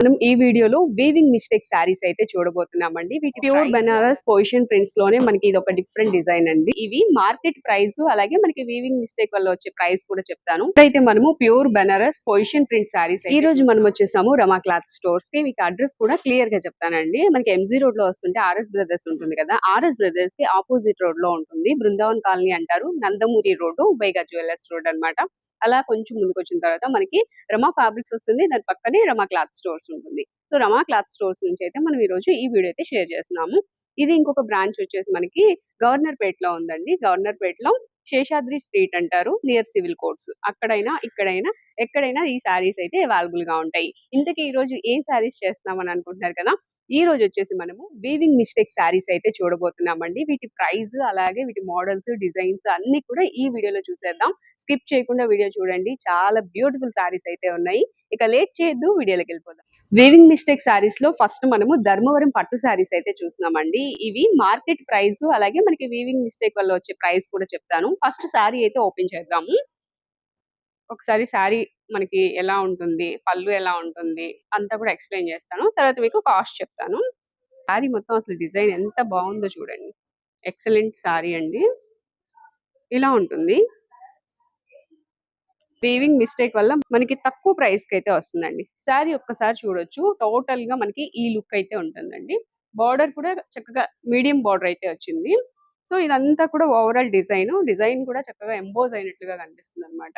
మనం ఈ వీడియోలో వీవింగ్ మిస్టేక్ శారీస్ అయితే చూడబోతున్నామండి. వీటి ప్యూర్ బెనారస్ పొజిషన్ ప్రింట్స్లోనే మనకి ఇది ఒక డిఫరెంట్ డిజైన్ అండి. ఇవి మార్కెట్ ప్రైస్ అలాగే మనకి వీవింగ్ మిస్టేక్ వల్ల వచ్చే ప్రైస్ కూడా చెప్తాను. అయితే మనము pure Banaras position print saris ఈ రోజు మనం వచ్చేసాము రమా క్లాత్ స్టోర్స్కి. మీకు అడ్రస్ కూడా క్లియర్గా చెప్తానండి. మనకి ఎంజీ రోడ్లో వస్తుంటే ఆర్ఎస్ బ్రదర్స్ ఉంటుంది కదా. ఆర్ఎస్ బ్రదర్స్కి ఆపోజిట్ రోడ్లో ఉంటుంది. బృందావన్ కాలనీ అంటారు. నందమూరి రోడ్డు బైగా జ్యువెలర్స్ రోడ్ అన్నమాట. అలా కొంచెం ముందుకు వచ్చిన తర్వాత మనకి రమా ఫ్యాబ్రిక్స్ వస్తుంది. దాని పక్కనే రమా క్లాత్ స్టోర్స్ ఉంటుంది. సో రమా క్లాత్ స్టోర్స్ నుంచి అయితే మనం ఈ రోజు ఈ వీడియో అయితే షేర్ చేస్తున్నాము. ఇది ఇంకొక బ్రాంచ్ వచ్చేసి మనకి గవర్నర్ పేటలో ఉందండి. గవర్నర్ పేటలో శేషాద్రి స్ట్రీట్ అంటారు నియర్ సివిల్ కోర్ట్స్ అక్కడైనా ఇక్కడైనా ఎక్కడైనా ఈ శారీస్ అయితే అవైలబుల్గా ఉంటాయి. ఇంతకీ ఈ రోజు ఏం శారీస్ చేస్తున్నామని అనుకుంటున్నారు కదా? ఈ రోజు వచ్చేసి మనము వీవింగ్ మిస్టేక్ శారీస్ అయితే చూడబోతున్నామండి. వీటి ప్రైస్ అలాగే వీటి మోడల్స్ డిజైన్స్ అన్ని కూడా ఈ వీడియోలో చూసేద్దాం. స్కిప్ చేయకుండా వీడియో చూడండి. చాలా బ్యూటిఫుల్ శారీస్ అయితే ఉన్నాయి. ఇక లేట్ చేయొద్దు వీడియోలోకి వెళ్ళిపోదాం. వీవింగ్ మిస్టేక్ శారీస్లో ఫస్ట్ మనము ధర్మవరం పట్టు శారీస్ అయితే చూస్తున్నామండి. ఇవి మార్కెట్ ప్రైస్ అలాగే మనకి వీవింగ్ మిస్టేక్ వల్ల వచ్చే ప్రైస్ కూడా చెప్తాను. ఫస్ట్ శారీ అయితే ఓపెన్ చేద్దాము. ఒకసారి శారీ మనకి ఎలా ఉంటుంది పళ్ళు ఎలా ఉంటుంది అంతా కూడా ఎక్స్ప్లెయిన్ చేస్తాను. తర్వాత మీకు కాస్ట్ చెప్తాను. శారీ మొత్తం అసలు డిజైన్ ఎంత బాగుందో చూడండి. ఎక్సలెంట్ శారీ అండి. ఇలా ఉంటుంది. వీవింగ్ మిస్టేక్ వల్ల మనకి తక్కువ ప్రైస్కి అయితే వస్తుందండి. శారీ ఒక్కసారి చూడొచ్చు. టోటల్గా మనకి ఈ లుక్ అయితే ఉంటుందండి. బార్డర్ కూడా చక్కగా మీడియం బార్డర్ అయితే వచ్చింది. సో ఇదంతా కూడా ఓవరాల్ డిజైన్. డిజైన్ కూడా చక్కగా ఎంబోజ్ అయినట్లుగా కనిపిస్తుంది అనమాట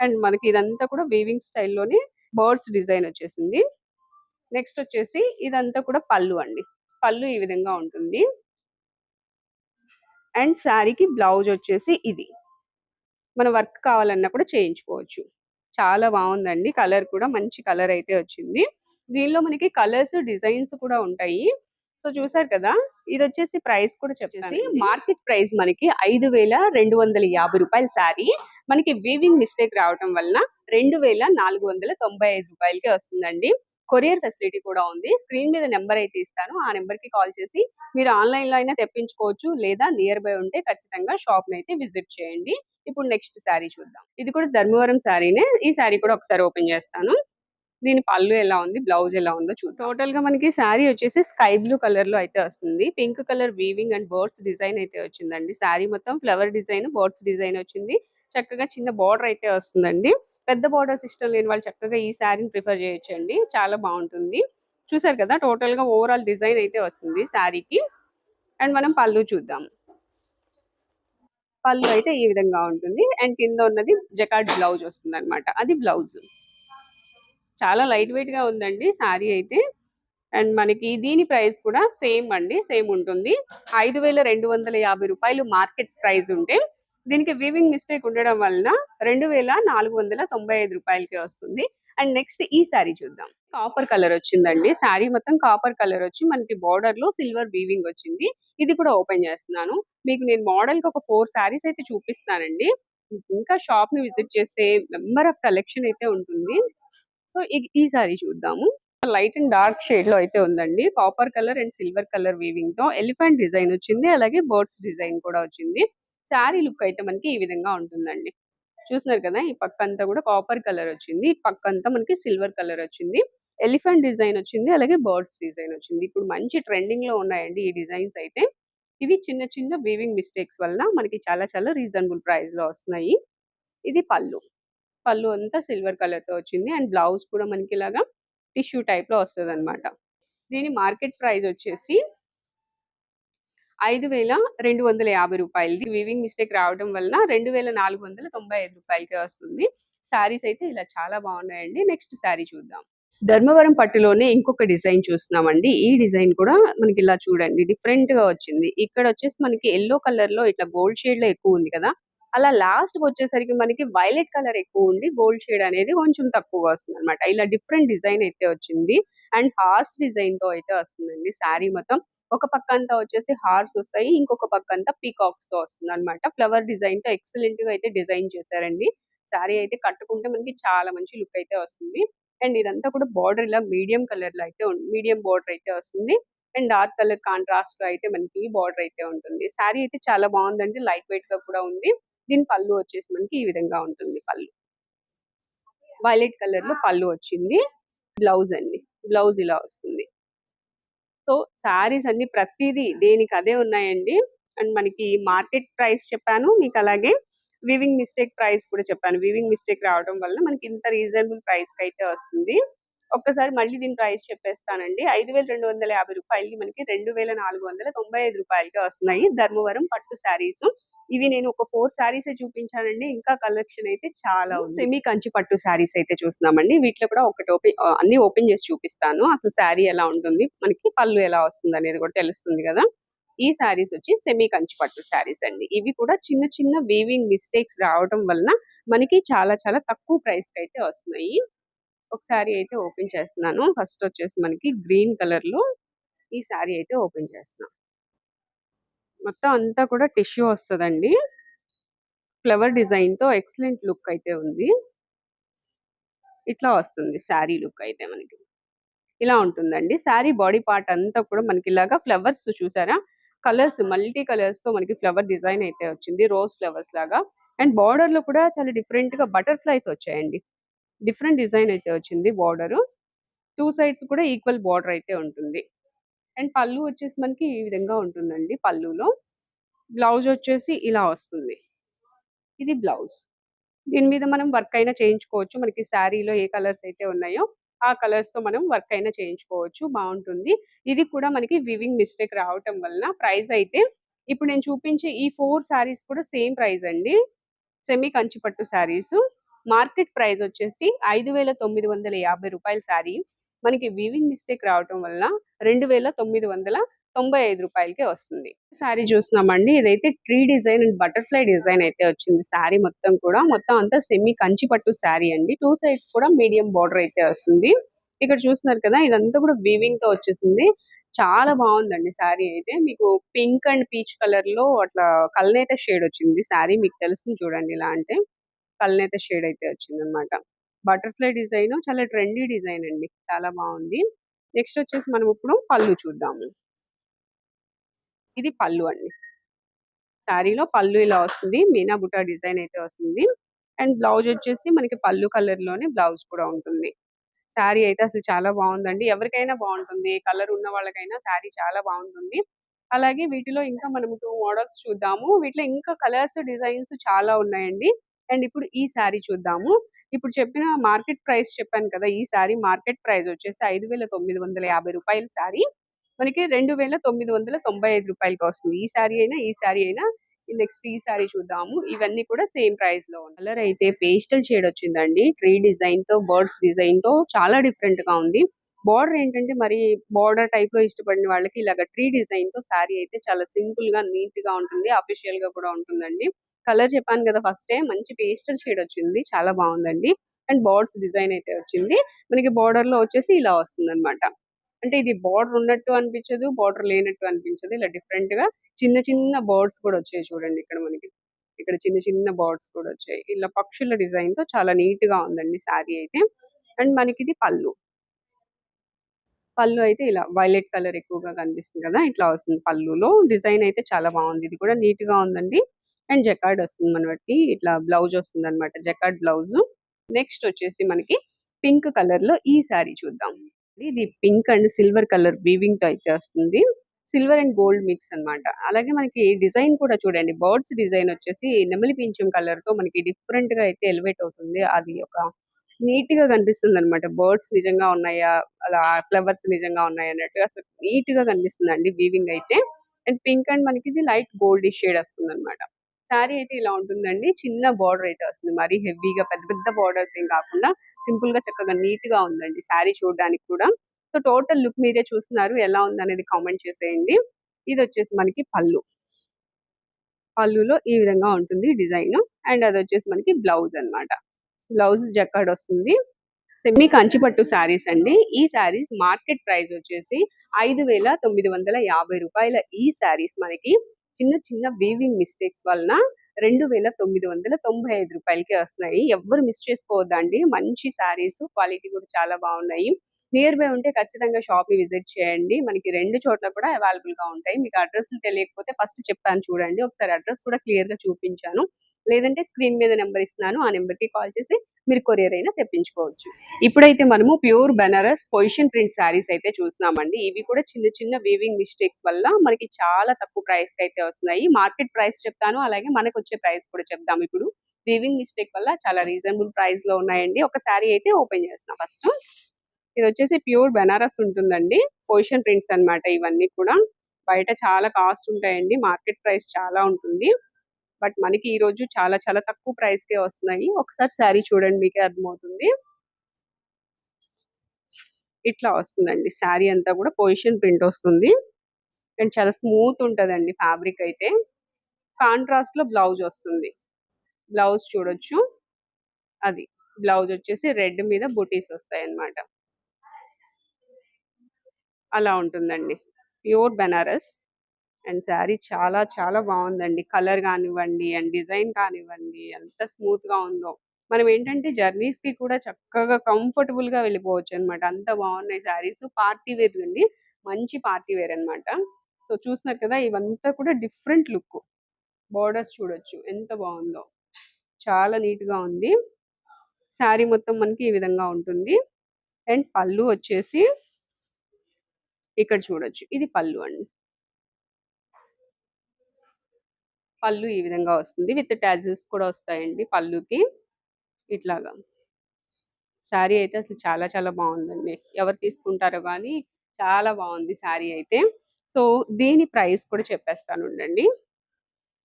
అండ్ మనకి ఇదంతా కూడా వీవింగ్ స్టైల్లోనే బర్డ్స్ డిజైన్ వచ్చేసింది. నెక్స్ట్ వచ్చేసి ఇదంతా కూడా పళ్ళు అండి. పళ్ళు ఈ విధంగా ఉంటుంది. అండ్ శారీకి బ్లౌజ్ వచ్చేసి ఇది. మన వర్క్ కావాలన్నా కూడా చేయించుకోవచ్చు. చాలా బాగుందండి. కలర్ కూడా మంచి కలర్ అయితే వచ్చింది. దీనిలో మనకి కలర్స్ డిజైన్స్ కూడా ఉంటాయి. సో చూసారు కదా ఇది వచ్చేసి ప్రైస్ కూడా చెప్పేసి మార్కెట్ ప్రైస్ మనకి ఐదు వేల రెండు వందల యాభై రూపాయల శారీ మనకి వీవింగ్ మిస్టేక్ రావడం వలన రెండు వేల నాలుగు వందల తొంభై ఐదు రూపాయలకి వస్తుందండి. కొరియర్ ఫెసిలిటీ కూడా ఉంది. స్క్రీన్ మీద నెంబర్ అయితే ఇస్తాను. ఆ నెంబర్కి కాల్ చేసి మీరు ఆన్లైన్లో అయినా తెప్పించుకోవచ్చు లేదా నియర్ బై ఉంటే ఖచ్చితంగా షాప్ అయితే విజిట్ చేయండి. ఇప్పుడు నెక్స్ట్ శారీ చూద్దాం. ఇది కూడా ధర్మవరం శారీనే. ఈ శారీ కూడా ఒకసారి ఓపెన్ చేస్తాను. దీని పళ్ళు ఎలా ఉంది? బ్లౌజ్ ఎలా ఉందో చూ టోటల్గా మనకి శారీ వచ్చేసి స్కై బ్లూ కలర్లో అయితే వస్తుంది. Pink colour weaving and birds design అయితే వచ్చిందండి. శారీ మొత్తం ఫ్లవర్ డిజైన్ బర్డ్స్ డిజైన్ వచ్చింది. చక్కగా చిన్న బార్డర్ అయితే వస్తుందండి. పెద్ద బార్డర్స్ ఇష్టం లేని వాళ్ళు చక్కగా ఈ శారీని ప్రిఫర్ చేయొచ్చండి. చాలా బాగుంటుంది. చూసారు కదా టోటల్గా ఓవరాల్ డిజైన్ అయితే వస్తుంది శారీకి అండ్ మనం పళ్ళు చూద్దాం. పళ్ళు అయితే ఈ విధంగా ఉంటుంది. అండ్ కింద ఉన్నది జకాట్ బ్లౌజ్ వస్తుంది అనమాట అది బ్లౌజ్ చాలా లైట్ వెయిట్గా ఉందండి శారీ అయితే. అండ్ మనకి దీని ప్రైస్ కూడా సేమ్ అండి సేమ్ ఉంటుంది. ఐదు వేల రెండు వందల యాభై రూపాయలు మార్కెట్ ప్రైస్ ఉంటే దీనికి వీవింగ్ మిస్టేక్ ఉండడం వలన రెండు వేల నాలుగు వందల తొంభై ఐదు రూపాయలకి వస్తుంది. అండ్ నెక్స్ట్ ఈ శారీ చూద్దాం. కాపర్ కలర్ వచ్చిందండి. శారీ మొత్తం కాపర్ కలర్ వచ్చి మనకి బార్డర్లో సిల్వర్ వీవింగ్ వచ్చింది. ఇది కూడా ఓపెన్ చేస్తున్నాను. మీకు నేను మోడల్కి ఒక ఫోర్ శారీస్ అయితే చూపిస్తానండి. ఇంకా షాప్ని విజిట్ చేస్తే నెంబర్ ఆఫ్ కలెక్షన్ అయితే ఉంటుంది. సో ఈ సారీ చూద్దాము. లైట్ అండ్ డార్క్ షేడ్లో అయితే ఉందండి. Copper colour and silver colour వీవింగ్తో ఎలిఫెంట్ డిజైన్ వచ్చింది. అలాగే బర్డ్స్ డిజైన్ కూడా వచ్చింది. శారీ లుక్ అయితే మనకి ఈ విధంగా ఉంటుందండి. చూస్తున్నారు కదా ఈ పక్క అంతా కూడా కాపర్ కలర్ వచ్చింది. ఈ పక్క అంతా మనకి సిల్వర్ కలర్ వచ్చింది. ఎలిఫెంట్ డిజైన్ వచ్చింది. అలాగే బర్డ్స్ డిజైన్ వచ్చింది. ఇప్పుడు మంచి ట్రెండింగ్లో ఉన్నాయండి ఈ డిజైన్స్ అయితే. ఇవి చిన్న చిన్న వీవింగ్ మిస్టేక్స్ వలన మనకి చాలా చాలా రీజనబుల్ ప్రైస్లో వస్తున్నాయి. ఇది పళ్ళు. పళ్ళు అంతా సిల్వర్ కలర్తో వచ్చింది. అండ్ బ్లౌజ్ కూడా మనకి ఇలాగా టిష్యూ టైప్లో వస్తుంది అనమాట దీని మార్కెట్ ప్రైస్ వచ్చేసి ఐదు వేల రెండు వందల యాభై రూపాయలది. వివింగ్ మిస్టేక్ రావడం వలన రెండు వేల నాలుగు వందల తొంభై ఐదు రూపాయలకి వస్తుంది. శారీస్ అయితే ఇలా చాలా బాగున్నాయండి. నెక్స్ట్ శారీ చూద్దాం. ధర్మవరం పట్టులోనే ఇంకొక డిజైన్ చూస్తున్నామండి. ఈ డిజైన్ కూడా మనకి ఇలా చూడండి డిఫరెంట్గా వచ్చింది. ఇక్కడ వచ్చేసి మనకి ఎల్లో కలర్లో ఇట్లా గోల్డ్ షేడ్లో ఎక్కువ ఉంది కదా. అలా లాస్ట్ వచ్చేసరికి మనకి వైలెట్ కలర్ ఎక్కువ ఉండి గోల్డ్ షేడ్ అనేది కొంచెం తక్కువగా వస్తుంది అనమాట ఇలా డిఫరెంట్ డిజైన్ అయితే వచ్చింది. అండ్ హార్స్ డిజైన్తో అయితే వస్తుందండి. శారీ మొత్తం ఒక పక్క అంతా వచ్చేసి హార్స్ వస్తాయి ఇంకొక పక్క అంతా పీకాక్స్తో వస్తుంది అనమాట ఫ్లవర్ డిజైన్తో ఎక్సలెంట్గా అయితే డిజైన్ చేశారండి. శారీ అయితే కట్టుకుంటే మనకి చాలా మంచి లుక్ అయితే వస్తుంది. అండ్ ఇదంతా కూడా బార్డర్ ఇలా మీడియం కలర్లో అయితే మీడియం బార్డర్ అయితే వస్తుంది. అండ్ డార్క్ కలర్ కాంట్రాస్ట్లో అయితే మనకి బార్డర్ అయితే ఉంటుంది. శారీ అయితే చాలా బాగుందండి. లైట్ వెయిట్గా కూడా ఉంది. దీని పళ్ళు వచ్చేసి మనకి ఈ విధంగా ఉంటుంది పళ్ళు. వైలెట్ కలర్లో పళ్ళు వచ్చింది. బ్లౌజ్ అండి. బ్లౌజ్ ఇలా వస్తుంది. సో శారీస్ అన్ని ప్రతిదీ దేనికి అదే ఉన్నాయండి. అండ్ మనకి మార్కెట్ ప్రైస్ చెప్పాను మీకు అలాగే. వివింగ్ మిస్టేక్ ప్రైస్ కూడా చెప్పాను. వివింగ్ మిస్టేక్ రావడం వల్ల మనకి ఇంత రీజనబుల్ ప్రైస్కి అయితే వస్తుంది. ఒక్కసారి మళ్ళీ దీని ప్రైస్ చెప్పేస్తానండి. ఐదు వేల రెండు వందల యాభై రూపాయలకి మనకి రెండు వేల నాలుగు వందల తొంభై ఐదు రూపాయలకి వస్తున్నాయి. ధర్మవరం పట్టు శారీస్ ఇవి నేను ఒక ఫోర్ శారీస్ చూపించానండి. ఇంకా కలెక్షన్ అయితే చాలా సెమీ కంచి పట్టు శారీస్ అయితే చూస్తున్నామండి. వీటిలో కూడా ఒకటి ఓపెన్ అన్ని ఓపెన్ చేసి చూపిస్తాను. అసలు శారీ ఎలా ఉంటుంది? మనకి పళ్ళు ఎలా వస్తుంది అనేది కూడా తెలుస్తుంది కదా? ఈ శారీస్ వచ్చి సెమీ కంచి పట్టు శారీస్ అండి. ఇవి కూడా చిన్న చిన్న వీవింగ్ మిస్టేక్స్ రావడం వలన మనకి చాలా చాలా తక్కువ ప్రైస్కి అయితే వస్తున్నాయి. ఒకసారి అయితే ఓపెన్ చేస్తున్నాను. ఫస్ట్ వచ్చేసి మనకి గ్రీన్ కలర్లో ఈ శారీ అయితే ఓపెన్ చేస్తున్నాం మొత్తం అంతా కూడా టిష్యూ వస్తుందండి. ఫ్లవర్ డిజైన్తో ఎక్సలెంట్ లుక్ అయితే ఉంది. ఇట్లా వస్తుంది శారీ లుక్ అయితే మనకి. ఇలా ఉంటుందండి. శారీ బాడీ పార్ట్ అంతా కూడా మనకి ఇలాగా ఫ్లవర్స్ చూసారా? కలర్స్ మల్టీ కలర్స్తో మనకి ఫ్లవర్ డిజైన్ అయితే వచ్చింది. రోజ్ ఫ్లవర్స్ లాగా. అండ్ బార్డర్లో కూడా చాలా డిఫరెంట్గా బటర్ఫ్లైస్ వచ్చాయండి. డిఫరెంట్ డిజైన్ అయితే వచ్చింది బార్డర్. టూ సైడ్స్ కూడా ఈక్వల్ బార్డర్ అయితే ఉంటుంది. అండ్ పళ్ళు వచ్చేసి మనకి ఈ విధంగా ఉంటుందండి పళ్ళులో. బ్లౌజ్ వచ్చేసి ఇలా వస్తుంది. ఇది బ్లౌజ్. దీని మీద మనం వర్క్ అయినా చేయించుకోవచ్చు. మనకి శారీలో ఏ కలర్స్ అయితే ఉన్నాయో ఆ కలర్స్తో మనం వర్క్ అయినా చేయించుకోవచ్చు. బాగుంటుంది. ఇది కూడా మనకి వివింగ్ మిస్టేక్ రావటం వలన ప్రైస్ అయితే ఇప్పుడు నేను చూపించే ఈ ఫోర్ శారీస్ కూడా సేమ్ ప్రైస్ అండి. సెమీ కంచిపట్టు శారీస్ మార్కెట్ ప్రైస్ వచ్చేసి ఐదు వేల తొమ్మిది వందల యాభై రూపాయల శారీ మనకి వీవింగ్ మిస్టేక్ రావటం వల్ల రెండు వేల తొమ్మిది వందల తొంభై ఐదు రూపాయలకే వస్తుంది. శారీ చూస్తున్నామండి. ఇదైతే tree design and butterfly design అయితే వచ్చింది. శారీ మొత్తం కూడా. మొత్తం అంతా సెమీ కంచి పట్టు శారీ అండి. టూ సైడ్స్ కూడా మీడియం బార్డర్ అయితే వస్తుంది. ఇక్కడ చూస్తున్నారు కదా ఇదంతా కూడా వీవింగ్తో వచ్చేసింది. చాలా బాగుందండి శారీ అయితే. మీకు పింక్ అండ్ పీచ్ కలర్లో అట్లా కల్నేత షేడ్ వచ్చింది. శారీ మీకు తెలుస్తుంది చూడండి ఇలా అంటే కల్నేత షేడ్ అయితే వచ్చింది అనమాట బటర్ఫ్లై డిజైన్ చాలా ట్రెండీ డిజైన్ అండి. చాలా బాగుంది. నెక్స్ట్ వచ్చేసి మనం ఇప్పుడు పళ్ళు చూద్దాము. ఇది పళ్ళు అండి. శారీలో పళ్ళు ఇలా వస్తుంది. మీనా బుటా డిజైన్ అయితే వస్తుంది. అండ్ బ్లౌజ్ వచ్చేసి మనకి పళ్ళు కలర్లోనే బ్లౌజ్ కూడా ఉంటుంది. శారీ అయితే అసలు చాలా బాగుందండి. ఎవరికైనా బాగుంటుంది. కలర్ ఉన్న వాళ్ళకైనా శారీ చాలా బాగుంటుంది. అలాగే వీటిలో ఇంకా మనము టూ మోడల్స్ చూద్దాము. వీటిలో ఇంకా కలర్స్ డిజైన్స్ చాలా ఉన్నాయండి. అండ్ ఇప్పుడు ఈ శారీ చూద్దాము. ఇప్పుడు చెప్పిన మార్కెట్ ప్రైస్ చెప్పాను కదా ఈ శారీ మార్కెట్ ప్రైస్ వచ్చేసి ఐదు వేల తొమ్మిది వందల యాభై రూపాయల శారీ మనకి రెండు వేల తొమ్మిది వందల తొంభై ఐదు రూపాయలకి వస్తుంది. ఈ శారీ అయినా ఈ శారీ అయినా నెక్స్ట్ ఈ సారీ చూద్దాము. ఇవన్నీ కూడా సేమ్ ప్రైస్లో కలర్ అయితే పేస్టల్ షేడ్ వచ్చిందండి. ట్రీ డిజైన్తో బర్డ్స్ డిజైన్తో చాలా డిఫరెంట్గా ఉంది. బార్డర్ ఏంటంటే మరి బార్డర్ టైప్లో ఇష్టపడిన వాళ్ళకి ఇలాగ ట్రీ డిజైన్తో శారీ అయితే చాలా సింపుల్గా నీట్గా ఉంటుంది. అఫీషియల్గా కూడా ఉంటుందండి. కలర్ చెప్పాను కదా ఫస్ట్ మంచి పేస్టల్ షేడ్ వచ్చింది చాలా బాగుందండి. అండ్ బార్డ్స్ డిజైన్ అయితే వచ్చింది. మనకి బార్డర్లో వచ్చేసి ఇలా వస్తుంది అనమాట అంటే ఇది బార్డర్ ఉన్నట్టు అనిపించదు బార్డర్ లేనట్టు అనిపించదు. ఇలా డిఫరెంట్గా చిన్న చిన్న బర్డ్స్ కూడా వచ్చాయి చూడండి ఇక్కడ మనకి. ఇక్కడ చిన్న చిన్న బర్డ్స్ కూడా వచ్చాయి. ఇలా పక్షుల డిజైన్తో చాలా నీట్గా ఉందండి శారీ అయితే. అండ్ మనకి ఇది పళ్ళు. పళ్ళు అయితే ఇలా వైలెట్ కలర్ ఎక్కువగా కనిపిస్తుంది కదా ఇట్లా వస్తుంది పళ్ళులో. డిజైన్ అయితే చాలా బాగుంది. ఇది కూడా నీట్గా ఉందండి. అండ్ జకార్డ్ వస్తుంది మనకి ఇట్లా బ్లౌజ్ వస్తుంది అనమాట జకార్డ్ బ్లౌజ్. నెక్స్ట్ వచ్చేసి మనకి పింక్ కలర్లో ఈ శారీ చూద్దాం. ఇది పింక్ అండ్ సిల్వర్ కలర్ వీవింగ్తో అయితే వస్తుంది. సిల్వర్ అండ్ గోల్డ్ మిక్స్ అన్నమాట. అలాగే మనకి డిజైన్ కూడా చూడండి. బర్డ్స్ డిజైన్ వచ్చేసి నెమలి పింఛం కలర్తో మనకి డిఫరెంట్గా అయితే ఎలివేట్ అవుతుంది. అది ఒక నీట్గా కనిపిస్తుంది అనమాట బర్డ్స్ నిజంగా ఉన్నాయా? అలా ఫ్లవర్స్ నిజంగా ఉన్నాయా? అన్నట్టు అసలు నీట్గా కనిపిస్తుంది అండి వీవింగ్ అయితే. అండ్ పింక్ అండ్ మనకి ఇది లైట్ గోల్డ్ షేడ్ వస్తుంది అనమాట శారీ అయితే ఇలా ఉంటుందండి. చిన్న బార్డర్ అయితే వస్తుంది. మరి హెవీగా పెద్ద పెద్ద బార్డర్స్ ఏం కాకుండా సింపుల్గా చక్కగా నీట్గా ఉందండి శారీ చూడడానికి కూడా. సో టోటల్ లుక్ మీరే చూస్తున్నారు. ఎలా ఉంది అనేది కామెంట్ చేసేయండి. ఇది వచ్చేసి మనకి పళ్ళు. పళ్ళులో ఈ విధంగా ఉంటుంది డిజైన్. అండ్ అది వచ్చేసి మనకి బ్లౌజ్ అన్నమాట. బ్లౌజ్ జక్కడ్ వస్తుంది. సెమీ కంచిపట్టు శారీస్ అండి. ఈ శారీస్ మార్కెట్ ప్రైస్ వచ్చేసి ఐదు వేల తొమ్మిది వందల యాభై రూపాయల ఈ శారీస్ మనకి. చిన్న చిన్న వీవింగ్ మిస్టేక్స్ వలన రెండు వేల తొమ్మిది వందల తొంభై ఐదు రూపాయలకి వస్తున్నాయి. ఎవ్వరు మిస్ చేసుకోవద్దండి. మంచి శారీస్ క్వాలిటీ కూడా చాలా బాగున్నాయి. నియర్ బై ఉంటే ఖచ్చితంగా షాప్ని విజిట్ చేయండి. మనకి రెండు చోట్ల కూడా అవైలబుల్గా ఉంటాయి. మీకు అడ్రస్ తెలియకపోతే ఫస్ట్ చెప్తాను చూడండి. ఒకసారి అడ్రస్ కూడా క్లియర్గా చూపించాను. లేదంటే స్క్రీన్ మీద నెంబర్ ఇస్తున్నాను. ఆ నెంబర్కి కాల్ చేసి మీరు కొరియర్ అయినా తెప్పించుకోవచ్చు. ఇప్పుడైతే మనము pure Banaras position print saris అయితే చూస్తున్నామండి. ఇవి కూడా చిన్న చిన్న వీవింగ్ మిస్టేక్స్ వల్ల మనకి చాలా తక్కువ ప్రైస్కి అయితే వస్తున్నాయి. మార్కెట్ ప్రైస్ చెప్తాను. అలాగే మనకు వచ్చే ప్రైస్ కూడా చెప్తాం ఇప్పుడు. వీవింగ్ మిస్టేక్ వల్ల చాలా రీజనబుల్ ప్రైస్లో ఉన్నాయండి. ఒక శారీ అయితే ఓపెన్ చేస్తున్నాం ఫస్ట్ ఇది వచ్చేసి ప్యూర్ బెనారస్ ఉంటుందండి. పొజిషన్ ప్రింట్స్ అన్నమాట ఇవన్నీ కూడా. బయట చాలా కాస్ట్ ఉంటాయండి. మార్కెట్ ప్రైస్ చాలా ఉంటుంది. బట్ మనకి ఈ రోజు చాలా చాలా తక్కువ ప్రైస్ కే వస్తున్నాయి. ఒకసారి శారీ చూడండి మీకే అర్థమవుతుంది. ఇట్లా వస్తుందండి. శారీ అంతా కూడా పొజిషన్ ప్రింట్ వస్తుంది. అండ్ చాలా స్మూత్ ఉంటదండి ఫ్యాబ్రిక్ అయితే. కాంట్రాస్ట్లో బ్లౌజ్ వస్తుంది. బ్లౌజ్ చూడొచ్చు. అది. బ్లౌజ్ వచ్చేసి రెడ్ మీద బుటీస్ వస్తాయి అన్నమాట అలా ఉంటుందండి. ప్యూర్ బెనారస్ అండ్ శారీ చాలా చాలా బాగుందండి. కలర్ కానివ్వండి అండ్ డిజైన్ కానివ్వండి ఎంత స్మూత్గా ఉందో. మనం ఏంటంటే జర్నీస్కి కూడా చక్కగా కంఫర్టబుల్గా వెళ్ళిపోవచ్చు అన్నమాట. అంత బాగున్నాయి శారీస్. పార్టీ వేర్ అండి. మంచి పార్టీ వేర్ అన్నమాట. సో చూస్తున్నారు కదా ఇవంతా కూడా డిఫరెంట్ లుక్. బోర్డర్స్ చూడొచ్చు. ఎంత బాగుందో. చాలా నీట్గా ఉంది. శారీ మొత్తం మనకి ఈ విధంగా ఉంటుంది. అండ్ పళ్ళు వచ్చేసి ఇక్కడ చూడొచ్చు. ఇది పళ్ళు అండి. పళ్ళు ఈ విధంగా వస్తుంది. విత్ ట్యాజెస్ కూడా వస్తాయండి పళ్ళుకి. ఇట్లాగా. శారీ అయితే అసలు చాలా చాలా బాగుందండి. ఎవరు తీసుకుంటారో కానీ చాలా బాగుంది శారీ అయితే. సో దీని ప్రైస్ కూడా చెప్పేస్తాను ఉండండి.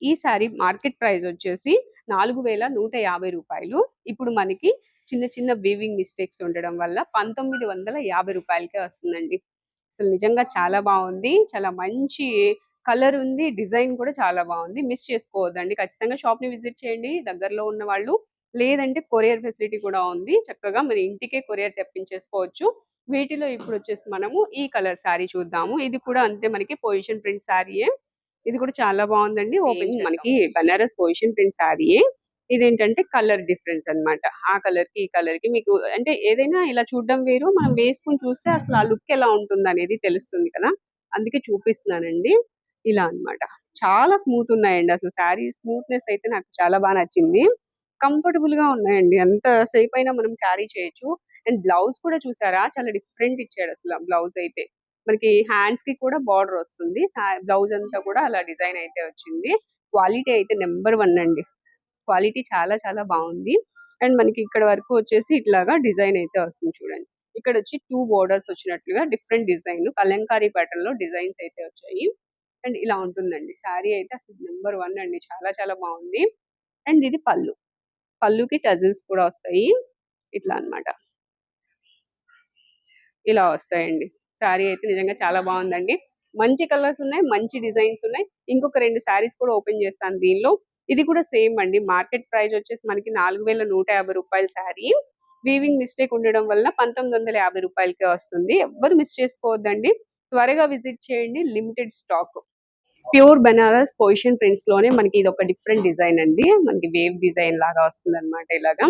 ఈ శారీ మార్కెట్ ప్రైస్ వచ్చేసి నాలుగు వేల నూట యాభై రూపాయలు. ఇప్పుడు మనకి చిన్న చిన్న వీవింగ్ మిస్టేక్స్ ఉండడం వల్ల పంతొమ్మిది వందల యాభై రూపాయలకే వస్తుందండి. అసలు నిజంగా చాలా బాగుంది. చాలా మంచి కలర్ ఉంది. డిజైన్ కూడా చాలా బాగుంది. మిస్ చేసుకోవద్దండి. ఖచ్చితంగా షాప్ని విజిట్ చేయండి. దగ్గరలో ఉన్న వాళ్ళు లేదంటే కొరియర్ ఫెసిలిటీ కూడా ఉంది. చక్కగా మన ఇంటికే కొరియర్ తెప్పించేసుకోవచ్చు. వీటిలో ఇప్పుడు వచ్చేసి మనము ఈ కలర్ శారీ చూద్దాము. ఇది కూడా అంతే మనకి పొజిషన్ ప్రింట్ శారీయే. ఇది కూడా చాలా బాగుందండి. ఓపెన్ మనకి బనారస్ పొజిషన్ ప్రింట్ శారీయే. ఇదేంటంటే కలర్ డిఫరెన్స్ అన్నమాట. ఆ కలర్కి ఈ కలర్కి మీకు అంటే ఏదైనా ఇలా చూడడం వేరు. మనం వేసుకుని చూస్తే అసలు ఆ లుక్ ఎలా ఉంటుంది అనేది తెలుస్తుంది కదా. అందుకే చూపిస్తున్నానండి. ఇలా అన్నమాట. చాలా స్మూత్ ఉన్నాయండి. అసలు శారీ స్మూత్నెస్ అయితే నాకు చాలా బాగా నచ్చింది. కంఫర్టబుల్గా ఉన్నాయండి. ఎంత సేపు అయినా మనం క్యారీ చేయొచ్చు. అండ్ బ్లౌజ్ కూడా చూసారా? చాలా డిఫరెంట్ ఇచ్చాడు అసలు బ్లౌజ్ అయితే. మనకి హ్యాండ్స్కి కూడా బార్డర్ వస్తుంది. బ్లౌజ్ అంతా కూడా అలా డిజైన్ అయితే వచ్చింది. క్వాలిటీ అయితే నెంబర్ వన్ అండి. క్వాలిటీ చాలా చాలా బాగుంది. అండ్ మనకి ఇక్కడ వరకు వచ్చేసి ఇట్లాగా డిజైన్ అయితే వస్తుంది చూడండి. ఇక్కడ వచ్చి టూ బోర్డర్స్ వచ్చినట్లుగా డిఫరెంట్ డిజైన్ కలంకారీ ప్యాటర్న్లో డిజైన్స్ అయితే వచ్చాయి. అండ్ ఇలా ఉంటుందండి. శారీ అయితే అసలు నెంబర్ వన్ అండి. చాలా చాలా బాగుంది. అండ్ ఇది పళ్ళు. పళ్ళుకి టజిల్స్ కూడా వస్తాయి. ఇట్లా అన్నమాట. ఇలా వస్తాయండి. శారీ అయితే నిజంగా చాలా బాగుందండి. మంచి కలర్స్ ఉన్నాయి మంచి డిజైన్స్ ఉన్నాయి. ఇంకొక రెండు శారీస్ కూడా ఓపెన్ చేస్తాను దీనిలో. ఇది కూడా సేమ్ అండి. మార్కెట్ ప్రైస్ వచ్చేసి మనకి నాలుగు వేల నూట యాభై రూపాయల శారీ. వీవింగ్ మిస్టేక్ ఉండడం వల్ల పంతొమ్మిది వందల యాభై రూపాయలకే వస్తుంది. ఎవ్వరు మిస్ చేసుకోవద్దండి. త్వరగా విజిట్ చేయండి. Limited stock. Pure Banaras position ప్రింట్స్లోనే మనకి ఇది ఒక డిఫరెంట్ డిజైన్ అండి. మనకి వేవ్ డిజైన్ లాగా వస్తుంది అనమాట ఇలాగా.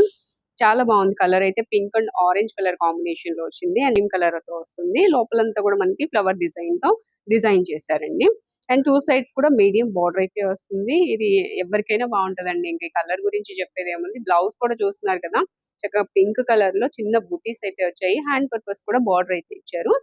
చాలా బాగుంది. కలర్ అయితే పింక్ అండ్ ఆరెంజ్ కలర్ కాంబినేషన్లో వచ్చింది. అండ్ కలర్తో వస్తుంది. లోపలంతా కూడా మనకి ఫ్లవర్ డిజైన్తో డిజైన్ చేశారండి. అండ్ టూ సైడ్స్ కూడా మీడియం బార్డర్ అయితే వస్తుంది. ఇది ఎవరికైనా బాగుంటదండి. ఇంకా కలర్ గురించి చెప్పేది ఏముంది? బ్లౌజ్ కూడా చూస్తున్నారు కదా? చక్కగా పింక్ కలర్లో చిన్న బుటీస్ అయితే వచ్చాయి. హ్యాండ్ పర్పస్ కూడా బార్డర్ అయితే ఇచ్చారు.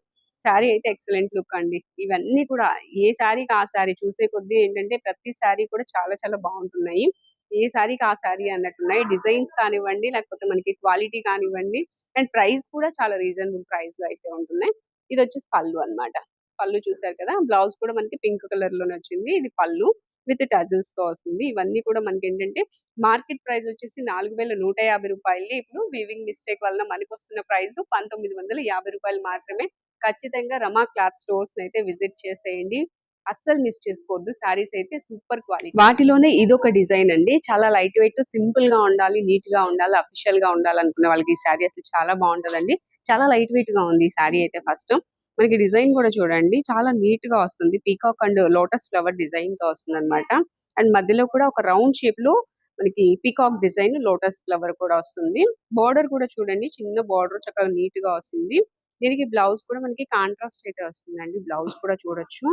శారీ అయితే ఎక్సలెంట్ లుక్ అండి. ఇవన్నీ కూడా ఏ శారీకి ఆ శారీ చూసే కొద్దీ ఏంటంటే ప్రతి శారీ కూడా చాలా చాలా బాగుంటున్నాయి. ఏ శారీకి ఆ శారీ అన్నట్టున్నాయి. డిజైన్స్ కానివ్వండి లేకపోతే మనకి క్వాలిటీ కానివ్వండి అండ్ ప్రైస్ కూడా చాలా రీజనబుల్ ప్రైస్లో అయితే ఉంటున్నాయి. ఇది వచ్చేసి పళ్ళు అన్నమాట. పళ్ళు చూసారు కదా? బ్లౌజ్ కూడా మనకి పింక్ కలర్లోనే వచ్చింది. ఇది పళ్ళు విత్ టజిల్స్తో వస్తుంది. ఇవన్నీ కూడా మనకి ఏంటంటే మార్కెట్ ప్రైస్ వచ్చేసి నాలుగు వేల నూట యాభై రూపాయలు. ఇప్పుడు వీవింగ్ మిస్టేక్ వల్ల మనకి వస్తున్న ప్రైస్ పంతొమ్మిది వందల యాభై రూపాయలు మాత్రమే. ఖచ్చితంగా రమా క్లాత్ స్టోర్స్ అయితే విజిట్ చేసేయండి. అస్సలు మిస్ చేసుకోవద్దు. శారీస్ అయితే సూపర్ క్వాలిటీ. వాటిలోనే ఇదొక డిజైన్ అండి. చాలా లైట్ వెయిట్ సింపుల్గా ఉండాలి నీట్గా ఉండాలి అఫిషియల్గా ఉండాలనుకునే వాళ్ళకి ఈ శారీ అసలు చాలా బాగుంటదండి. చాలా లైట్ వెయిట్గా ఉంది ఈ శారీ అయితే ఫస్ట్. మనకి డిజైన్ కూడా చూడండి చాలా నీట్గా వస్తుంది. పీకాక్ అండ్ లోటస్ ఫ్లవర్ డిజైన్తో వస్తుంది అనమాట అండ్ మధ్యలో కూడా ఒక రౌండ్ షేప్లో మనకి పీకాక్ డిజైన్ లోటస్ ఫ్లవర్ కూడా వస్తుంది. బార్డర్ కూడా చూడండి చిన్న బార్డర్ చక్కగా నీట్గా వస్తుంది. దీనికి బ్లౌజ్ కూడా మనకి కాంట్రాస్ట్ అయితే వస్తుందండి. బ్లౌజ్ కూడా చూడొచ్చు.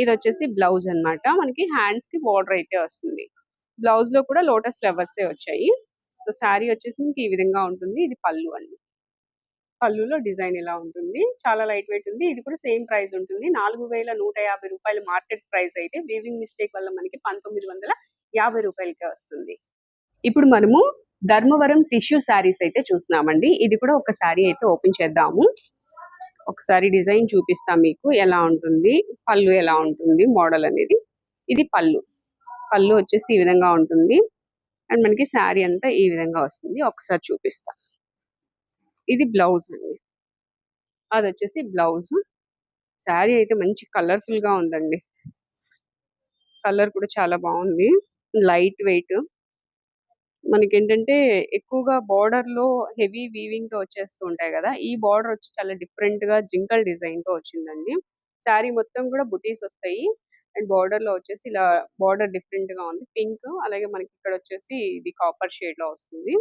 ఇది వచ్చేసి బ్లౌజ్ అన్నమాట. మనకి హ్యాండ్స్కి బార్డర్ అయితే వస్తుంది. బ్లౌజ్లో కూడా లోటస్ ఫ్లవర్స్ వచ్చాయి. సో శారీ వచ్చేసి మనకి ఈ విధంగా ఉంటుంది. ఇది పళ్ళు అండి. పళ్ళులో డిజైన్ ఇలా ఉంటుంది? చాలా లైట్ వెయిట్ ఉంది. ఇది కూడా సేమ్ ప్రైస్ ఉంటుంది. నాలుగు వేల నూట యాభై రూపాయలు మార్కెట్ ప్రైస్ అయితే వీవింగ్ మిస్టేక్ వల్ల మనకి పంతొమ్మిది వందల యాభై రూపాయలకే వస్తుంది. ఇప్పుడు మనము ధర్మవరం టిష్యూ శారీస్ అయితే చూస్తున్నామండి. ఇది కూడా ఒక శారీ అయితే ఓపెన్ చేద్దాము. ఒకసారి డిజైన్ చూపిస్తాం మీకు ఎలా ఉంటుంది. పళ్ళు ఎలా ఉంటుంది. మోడల్ అనేది. ఇది పళ్ళు. పళ్ళు వచ్చేసి ఈ విధంగా ఉంటుంది. అండ్ మనకి శారీ అంతా ఈ విధంగా వస్తుంది. ఒకసారి చూపిస్తా. ఇది బ్లౌజ్ అండి. అది వచ్చేసి బ్లౌజ్. శారీ అయితే మంచి కలర్ఫుల్గా ఉందండి. కలర్ కూడా చాలా బాగుంది. Light weight. మనకి ఏంటంటే ఎక్కువగా బార్డర్లో హెవీ వీవింగ్తో వచ్చేస్తూ ఉంటాయి కదా ఈ బార్డర్ వచ్చి చాలా డిఫరెంట్గా జింకల్ డిజైన్తో వచ్చిందండి. శారీ మొత్తం కూడా బుటీస్ వస్తాయి. అండ్ బార్డర్లో వచ్చేసి ఇలా బార్డర్ డిఫరెంట్గా ఉంది. పింక్ అలాగే మనకి ఇక్కడ వచ్చేసి ఇది కాపర్ షేడ్లో వస్తుంది.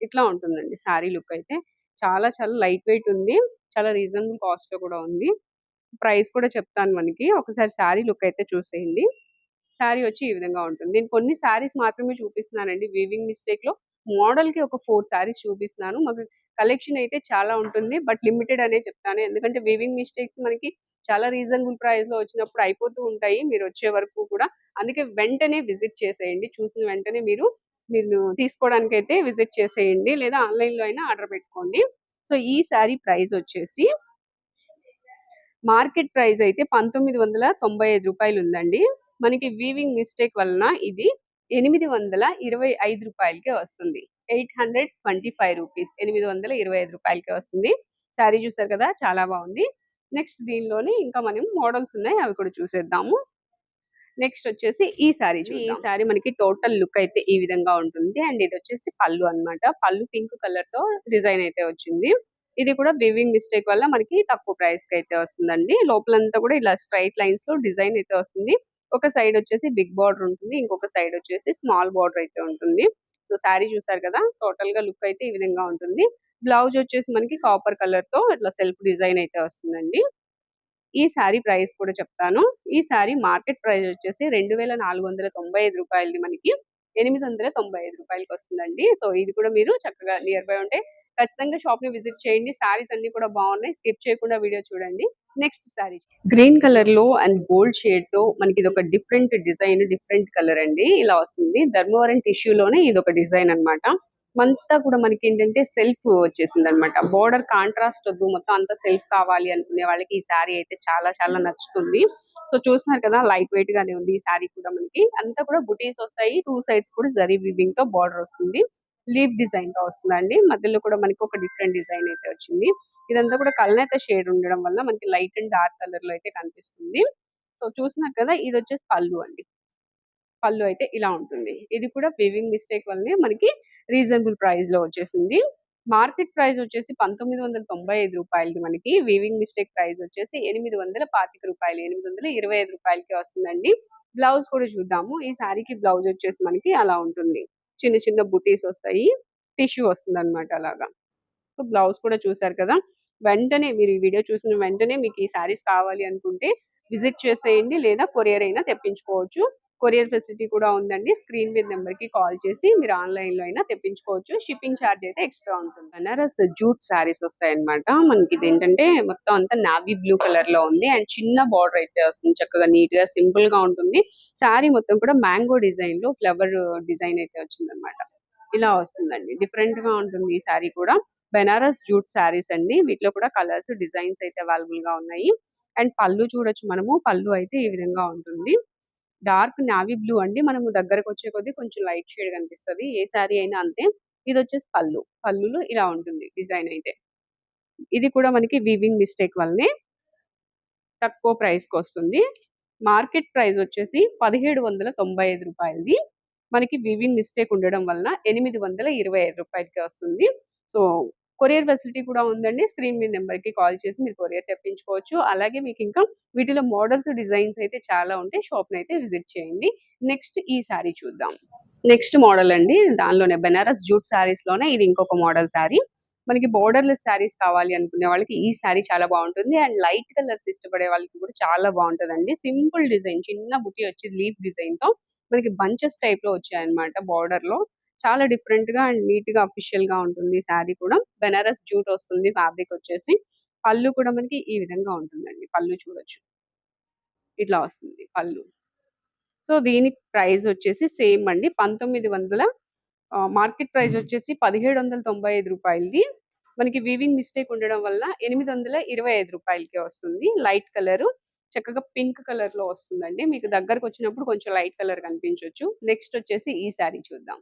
ఇట్లా ఉంటుందండి శారీ లుక్ అయితే. చాలా చాలా లైట్ వెయిట్ ఉంది. చాలా రీజనబుల్ కాస్ట్లో కూడా ఉంది. ప్రైస్ కూడా చెప్తాను మనకి. ఒకసారి శారీ లుక్ అయితే చూసేయండి. శారీ వచ్చి ఈ విధంగా ఉంటుంది. నేను కొన్ని శారీస్ మాత్రమే చూపిస్తున్నానండి. వీవింగ్ మిస్టేక్లో మోడల్కి ఒక ఫోర్ శారీస్ చూపిస్తున్నాను. మాకు కలెక్షన్ అయితే చాలా ఉంటుంది. బట్ లిమిటెడ్ అనే చెప్తాను. ఎందుకంటే వీవింగ్ మిస్టేక్స్ మనకి చాలా రీజనబుల్ ప్రైస్లో వచ్చినప్పుడు అయిపోతూ ఉంటాయి. మీరు వచ్చే వరకు కూడా. అందుకే వెంటనే విజిట్ చేసేయండి. చూసిన వెంటనే మీరు మీరు తీసుకోవడానికి అయితే విజిట్ చేసేయండి లేదా ఆన్లైన్లో అయినా ఆర్డర్ పెట్టుకోండి. సో ఈ శారీ ప్రైస్ వచ్చేసి మార్కెట్ ప్రైస్ అయితే పంతొమ్మిది వందల తొంభై ఐదు రూపాయలు ఉందండి. మనకి వీవింగ్ మిస్టేక్ వలన ఇది ఎనిమిది వందల ఇరవై ఐదు రూపాయలకే వస్తుంది. Eight hundred twenty five rupees ఎనిమిది వందల ఇరవై ఐదు రూపాయలకే వస్తుంది. శారీ చూసారు కదా చాలా బాగుంది. నెక్స్ట్ దీనిలోనే ఇంకా మనం మోడల్స్ ఉన్నాయి అవి కూడా చూసేద్దాము. నెక్స్ట్ వచ్చేసి ఈ శారీ ఈ శారీ మనకి టోటల్ లుక్ అయితే ఈ విధంగా ఉంటుంది. అండ్ ఇది వచ్చేసి పళ్ళు అన్నమాట. పళ్ళు పింక్ కలర్తో డిజైన్ అయితే వచ్చింది. ఇది కూడా వివింగ్ మిస్టేక్ వల్ల మనకి తక్కువ ప్రైస్కి అయితే వస్తుందండి. లోపలంతా కూడా ఇలా స్ట్రైట్ లైన్స్లో డిజైన్ అయితే వస్తుంది. ఒక సైడ్ వచ్చేసి బిగ్ బార్డర్ ఉంటుంది. ఇంకొక సైడ్ వచ్చేసి స్మాల్ బార్డర్ అయితే ఉంటుంది. సో శారీ చూసారు కదా? టోటల్గా లుక్ అయితే ఈ విధంగా ఉంటుంది. బ్లౌజ్ వచ్చేసి మనకి కాపర్ కలర్తో ఇట్లా సెల్ఫ్ డిజైన్ అయితే వస్తుందండి. ఈ శారీ ప్రైస్ కూడా చెప్తాను. ఈ శారీ మార్కెట్ ప్రైస్ వచ్చేసి రెండు వేల నాలుగు వందల తొంభై ఐదు రూపాయలది మనకి. ఎనిమిది వందల తొంభై ఐదు రూపాయలకి వస్తుందండి. సో ఇది కూడా మీరు చక్కగా నియర్ బై ఉంటే ఖచ్చితంగా షాప్ని విజిట్ చేయండి. శారీస్ అన్ని కూడా బాగున్నాయి. స్కిప్ చేయకుండా వీడియో చూడండి. నెక్స్ట్ శారీ గ్రీన్ కలర్లో అండ్ గోల్డ్ షేడ్తో మనకి ఇది ఒక డిఫరెంట్ డిజైన్ డిఫరెంట్ కలర్ అండి. ఇలా వస్తుంది. ధర్మవరం టిష్యూ లోనే ఇది ఒక డిజైన్ అన్నమాట. అంతా కూడా మనకి ఏంటంటే సెల్ఫ్ వచ్చేసింది అనమాట బోర్డర్ కాంట్రాస్ట్ వద్దు మొత్తం అంతా సెల్ఫ్ కావాలి అనుకునే వాళ్ళకి ఈ శారీ అయితే చాలా చాలా నచ్చుతుంది. సో చూస్తున్నారు కదా లైట్ వెయిట్ గానే ఉంది ఈ శారీ కూడా మనకి. అంతా కూడా బుటీస్ వస్తాయి. టూ సైడ్స్ కూడా జరీ వివింగ్తో బోర్డర్ వస్తుంది. లీవ్ డిజైన్తో వస్తుందండి. మధ్యలో కూడా మనకి ఒక డిఫరెంట్ డిజైన్ అయితే వచ్చింది. ఇదంతా కూడా కలనేత షేడ్ ఉండడం వల్ల మనకి లైట్ అండ్ డార్క్ కలర్లో అయితే కనిపిస్తుంది. సో చూస్తున్నారు కదా ఇది వచ్చేసి పళ్ళు అండి. పళ్ళు అయితే ఇలా ఉంటుంది. ఇది కూడా వివింగ్ మిస్టేక్ వల్లనే మనకి రీజనబుల్ ప్రైస్లో వచ్చేసింది. మార్కెట్ ప్రైస్ వచ్చేసి పంతొమ్మిది వందల తొంభై ఐదు రూపాయలకి మనకి. వీవింగ్ మిస్టేక్ ప్రైస్ వచ్చేసి ఎనిమిది వందల పాతిక రూపాయలు ఎనిమిది వందల ఇరవై ఐదు రూపాయలకి వస్తుందండి. బ్లౌజ్ కూడా చూద్దాము. ఈ శారీకి బ్లౌజ్ వచ్చేసి మనకి అలా ఉంటుంది. చిన్న చిన్న బుటీస్ వస్తాయి. టిష్యూ వస్తుంది అనమాట అలాగా. సో బ్లౌజ్ కూడా చూసారు కదా. వెంటనే మీరు ఈ వీడియో చూసిన వెంటనే మీకు ఈ శారీస్ కావాలి అనుకుంటే విజిట్ చేసేయండి లేదా కొరియర్ అయినా తెప్పించుకోవచ్చు. కొరియర్ ఫెసిలిటీ కూడా ఉందండి. స్క్రీన్ మీద నెంబర్కి కాల్ చేసి మీరు ఆన్లైన్లో అయినా తెప్పించుకోవచ్చు. షిప్పింగ్ ఛార్జ్ అయితే ఎక్స్ట్రా ఉంటుంది. బనారస్ జూట్ శారీస్ వస్తాయి అనమాట మనకి ఇది ఏంటంటే మొత్తం అంతా నావీ బ్లూ కలర్లో ఉంది. అండ్ చిన్న బార్డర్ అయితే వస్తుంది. చక్కగా నీట్గా సింపుల్గా ఉంటుంది. శారీ మొత్తం కూడా మ్యాంగో డిజైన్లో ఫ్లవర్ డిజైన్ అయితే వచ్చింది అనమాట ఇలా వస్తుందండి. డిఫరెంట్గా ఉంటుంది ఈ శారీ కూడా. బెనారస్ జూట్ శారీస్ అండి. వీటిలో కూడా కలర్స్ డిజైన్స్ అయితే అవైలబుల్గా ఉన్నాయి. అండ్ పళ్ళు చూడొచ్చు మనము. పళ్ళు అయితే ఈ విధంగా ఉంటుంది. డార్క్ నావీ బ్లూ అండి. మనము దగ్గరకు వచ్చే కొద్దీ కొంచెం లైట్ షేడ్ కనిపిస్తుంది. ఏ శారీ అయినా అంతే. ఇది వచ్చేసి పళ్ళు. పళ్ళులో ఇలా ఉంటుంది డిజైన్ అయితే. ఇది కూడా మనకి వీవింగ్ మిస్టేక్ వల్లనే తక్కువ ప్రైస్కి వస్తుంది. మార్కెట్ ప్రైస్ వచ్చేసి పదిహేడు వందల తొంభై ఐదు రూపాయలది. మనకి వీవింగ్ మిస్టేక్ ఉండడం వలన ఎనిమిది వందల ఇరవై ఐదు రూపాయలకి వస్తుంది. సో కొరియర్ ఫెసిలిటీ కూడా ఉందండి. స్క్రీన్ మీ నెంబర్కి కాల్ చేసి మీరు కొరియర్ తెప్పించుకోవచ్చు. అలాగే మీకు ఇంకా వీటిలో మోడల్స్ డిజైన్స్ అయితే చాలా ఉంటాయి. షాప్ అయితే విజిట్ చేయండి. నెక్స్ట్ ఈ శారీ చూద్దాం. నెక్స్ట్ మోడల్ అండి. దానిలోనే బెనారస్ జూట్ శారీస్లోనే ఇది ఇంకొక మోడల్ శారీ. మనకి బోర్డర్లెస్ శారీస్ కావాలి అనుకునే వాళ్ళకి ఈ శారీ చాలా బాగుంటుంది. అండ్ లైట్ కలర్స్ ఇష్టపడే వాళ్ళకి కూడా చాలా బాగుంటదండి. సింపుల్ డిజైన్ చిన్న బుట్టి వచ్చి లీఫ్ డిజైన్తో మనకి బంచెస్ టైప్లో వచ్చాయన్నమాట బార్డర్లో చాలా డిఫరెంట్గా అండ్ నీట్గా అఫీషియల్గా ఉంటుంది శారీ కూడా. బెనారస్ జూట్ వస్తుంది ఫ్యాబ్రిక్ వచ్చేసి. పళ్ళు కూడా మనకి ఈ విధంగా ఉంటుందండి. పళ్ళు చూడొచ్చు. ఇట్లా వస్తుంది పళ్ళు. సో దీని ప్రైస్ వచ్చేసి సేమ్ అండి. పంతొమ్మిది వందల మార్కెట్ ప్రైస్ వచ్చేసి పదిహేడు వందల తొంభై ఐదు రూపాయలది. మనకి వీవింగ్ మిస్టేక్ ఉండడం వల్ల ఎనిమిది వందల ఇరవై ఐదు రూపాయలకి వస్తుంది. లైట్ కలర్ చక్కగా పింక్ కలర్లో వస్తుందండి. మీకు దగ్గరకు వచ్చినప్పుడు కొంచెం లైట్ కలర్ కనిపించవచ్చు నెక్స్ట్ వచ్చేసి ఈ శారీ చూద్దాం.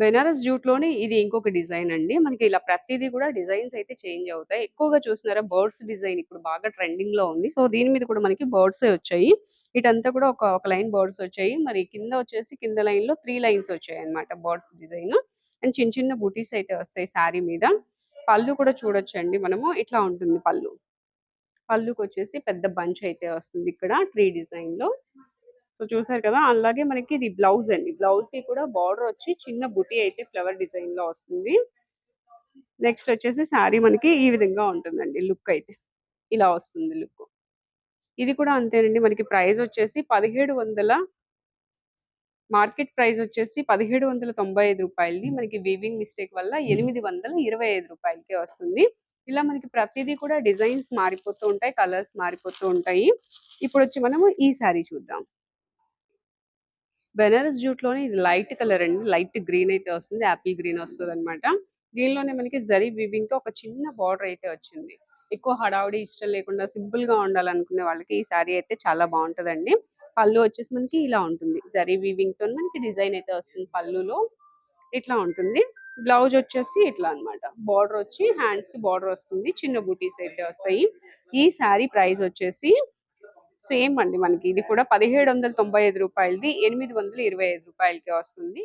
బెనారస్ జూట్లోనే ఇది ఇంకొక డిజైన్ అండి. మనకి ఇలా ప్రతిదీ కూడా డిజైన్స్ అయితే చేంజ్ అవుతాయి. ఎక్కువగా చూసినారా బర్డ్స్ డిజైన్ ఇప్పుడు బాగా ట్రెండింగ్లో ఉంది. సో దీని మీద కూడా మనకి బర్డ్స్ వచ్చాయి. ఇటంతా కూడా ఒక ఒక లైన్ బర్డ్స్ వచ్చాయి. మరి కింద వచ్చేసి కింద లైన్లో త్రీ లైన్స్ వచ్చాయి అన్నమాట బర్డ్స్ డిజైన్. అండ్ చిన్న చిన్న బూటీస్ అయితే వస్తాయి శారీ మీద. పళ్ళు కూడా చూడొచ్చండి మనము. ఇట్లా ఉంటుంది పళ్ళు. పళ్ళుకి వచ్చేసి పెద్ద బంచ్ అయితే వస్తుంది ఇక్కడ ట్రీ డిజైన్లో సో చూసారు కదా అలాగే మనకి ఇది బ్లౌజ్ అండి. బ్లౌజ్కి కూడా బార్డర్ వచ్చి చిన్న బుటీ అయితే ఫ్లవర్ డిజైన్లో వస్తుంది. నెక్స్ట్ వచ్చేసి శారీ మనకి ఈ విధంగా ఉంటుందండి. లుక్ అయితే. ఇలా వస్తుంది లుక్. ఇది కూడా అంతేనండి. మనకి ప్రైస్ వచ్చేసి పదిహేడు వందల మార్కెట్ ప్రైస్ వచ్చేసి పదిహేడు వందల తొంభై ఐదు రూపాయలది. మనకి వీవింగ్ మిస్టేక్ వల్ల ఎనిమిది వందల ఇరవై ఐదు రూపాయలకే వస్తుంది. ఇలా మనకి ప్రతిదీ కూడా డిజైన్స్ మారిపోతూ ఉంటాయి కలర్స్ మారిపోతూ ఉంటాయి. ఇప్పుడు వచ్చి మనము ఈ శారీ చూద్దాం. బెనారస్ జూట్ ఇది లైట్ కలర్ అండి. లైట్ గ్రీన్ అయితే వస్తుంది యాపిల్ గ్రీన్ వస్తుంది అనమాట దీనిలోనే మనకి జరీ వివింగ్తో ఒక చిన్న బార్డర్ అయితే వచ్చింది. ఎక్కువ హడావుడి ఇష్టం లేకుండా సింపుల్గా ఉండాలనుకునే వాళ్ళకి ఈ శారీ అయితే చాలా బాగుంటదండి. పళ్ళు వచ్చేసి మనకి ఇలా ఉంటుంది. జరీ వీవింగ్తో మనకి డిజైన్ అయితే వస్తుంది పళ్ళులో. ఇట్లా ఉంటుంది. బ్లౌజ్ వచ్చేసి ఇట్లా అన్నమాట. బార్డర్ వచ్చి హ్యాండ్స్కి బార్డర్ వస్తుంది. చిన్న బూటీస్ అయితే వస్తాయి. ఈ శారీ ప్రైస్ వచ్చేసి సేమ్ అండి మనకి. ఇది కూడా పదిహేడు వందల తొంభై ఐదు రూపాయలది ఎనిమిది వందల ఇరవై ఐదు రూపాయలకి వస్తుంది.